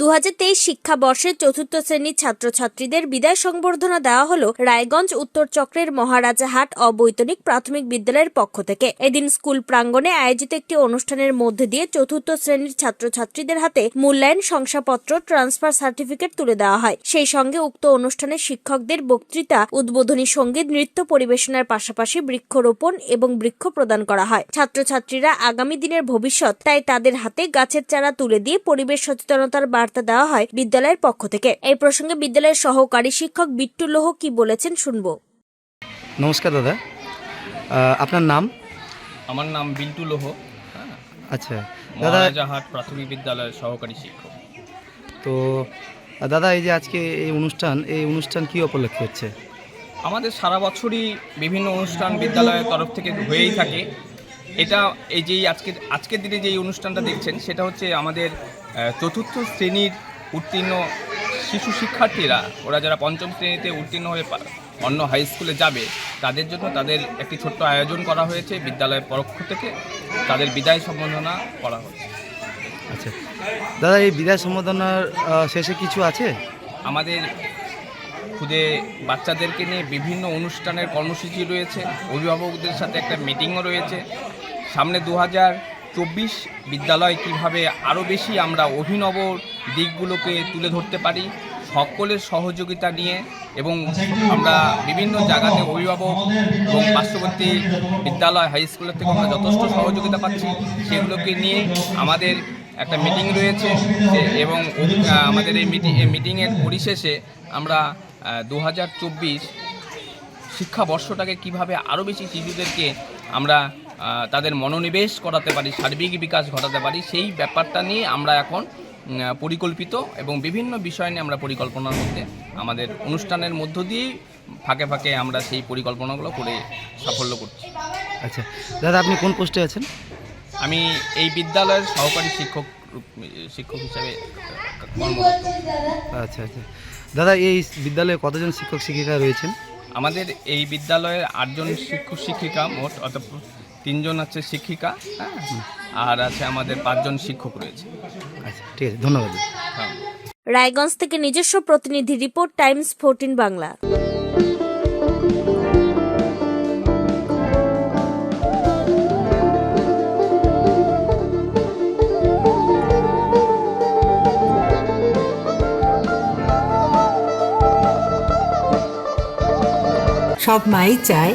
দু হাজার তেইশ শিক্ষাবর্ষের চতুর্থ শ্রেণির ছাত্রছাত্রীদের বিদায় সংবর্ধনা দেওয়া হলো রায়গঞ্জ উত্তর চক্রের মহারাজাহাট অবৈতনিক প্রাথমিক বিদ্যালয়ের পক্ষ থেকে। এদিন স্কুল প্রাঙ্গণে আয়োজিত একটি অনুষ্ঠানের মধ্যে দিয়ে চতুর্থ শ্রেণির ছাত্রছাত্রীদের হাতে মূল্যায়ন শংসাপত্র, ট্রান্সফার সার্টিফিকেট তুলে দেওয়া হয়। সেই সঙ্গে উক্ত অনুষ্ঠানে শিক্ষকদের বক্তৃতা, উদ্বোধনী সংগীত, নৃত্য পরিবেশনার পাশাপাশি বৃক্ষরোপণ এবং বৃক্ষ প্রদান করা হয়। ছাত্রছাত্রীরা আগামী দিনের ভবিষ্যৎ, তাই তাদের হাতে গাছের চারা তুলে দিয়ে পরিবেশ সচেতনতার বার্তা দেওয়া হয় বিদ্যালয়ের পক্ষ থেকে। এই প্রসঙ্গে বিদ্যালয়ের সহকারী শিক্ষক বিট্টু লোহ কি বলেছেন শুনব। নমস্কার দাদা। আপনার নাম? আমার নাম বিল্টু লোহ। হ্যাঁ। আচ্ছা। দাদা মহারাজাহাট প্রাথমিক বিদ্যালয়ের সহকারী শিক্ষক। তো দাদা এই যে আজকে এই অনুষ্ঠান এই অনুষ্ঠান কি উপলক্ষে হচ্ছে? আমাদের সারা বছরই বিভিন্ন অনুষ্ঠান বিদ্যালয়ের তরফ থেকে হয়েই থাকে। এটা এই যেই আজকের আজকের দিনে যেই অনুষ্ঠানটা দেখছেন সেটা হচ্ছে আমাদের চতুর্থ শ্রেণির উত্তীর্ণ শিশু শিক্ষার্থীরা ওরা যারা পঞ্চম শ্রেণীতে উত্তীর্ণ হয়ে অন্য হাই স্কুলে যাবে তাদের জন্য তাদের একটি ছোট্ট আয়োজন করা হয়েছে বিদ্যালয়ের পক্ষ থেকে। তাদের বিদায় সম্বোধনা করা হচ্ছে। আচ্ছা। দাদা এই বিদায় সম্বোধনার শেষে কিছু আছে? আমাদের খুদে বাচ্চাদেরকে নিয়ে বিভিন্ন অনুষ্ঠানের কর্মসূচি রয়েছে। অভিভাবকদের সাথে একটা মিটিংও রয়েছে। সামনে দু হাজার চব্বিশ বিদ্যালয় কীভাবে আরও বেশি আমরা অভিনব দিকগুলোকে তুলে ধরতে পারি, সকলের সহযোগিতা নিয়ে এবং আমরা বিভিন্ন জায়গাতে অভিভাবক এবং পার্শ্ববর্তী বিদ্যালয়, হাই স্কুলের থেকে আমরা যথেষ্ট সহযোগিতা পাচ্ছি, সেগুলোকে নিয়ে আমাদের একটা মিটিং রয়েছে এবং আমাদের এই মিটিং মিটিংয়ের পরিশেষে আমরা দু হাজার চব্বিশ শিক্ষাবর্ষটাকে কীভাবে আরও বেশি শিশুদেরকে আমরা তাদের মনোনিবেশ করাতে পারি সার্বিক বিকাশ ঘটাতে পারি সেই ব্যাপারটা নিয়ে আমরা এখন পরিকল্পিত এবং বিভিন্ন বিষয় নিয়ে আমরা পরিকল্পনার মধ্যে আমাদের অনুষ্ঠানের মধ্য দিয়েই ফাঁকে ফাঁকে আমরা সেই পরিকল্পনাগুলো করে সাফল্য করছি। আচ্ছা দাদা আপনি কোন পোস্টে আছেন? আমি এই বিদ্যালয়ের সহকারী শিক্ষক শিক্ষক হিসাবে কর্মরত। আচ্ছা আচ্ছা। দাদা এই বিদ্যালয়ে কতজন শিক্ষক শিক্ষিকা রয়েছেন? আমাদের এই বিদ্যালয়ের আটজন শিক্ষক শিক্ষিকা মোট অর্থাৎ তিনজন আছে শিক্ষিকা হ্যাঁ আর আছে আমাদের পাঁচজন শিক্ষক রয়েছে। আচ্ছা ঠিক আছে ধন্যবাদ। হ্যাঁ। রায়গঞ্জ থেকে নিজস্ব প্রতিনিধি রিপোর্ট টাইমস ফোরটিন বাংলা। সব মাই চায়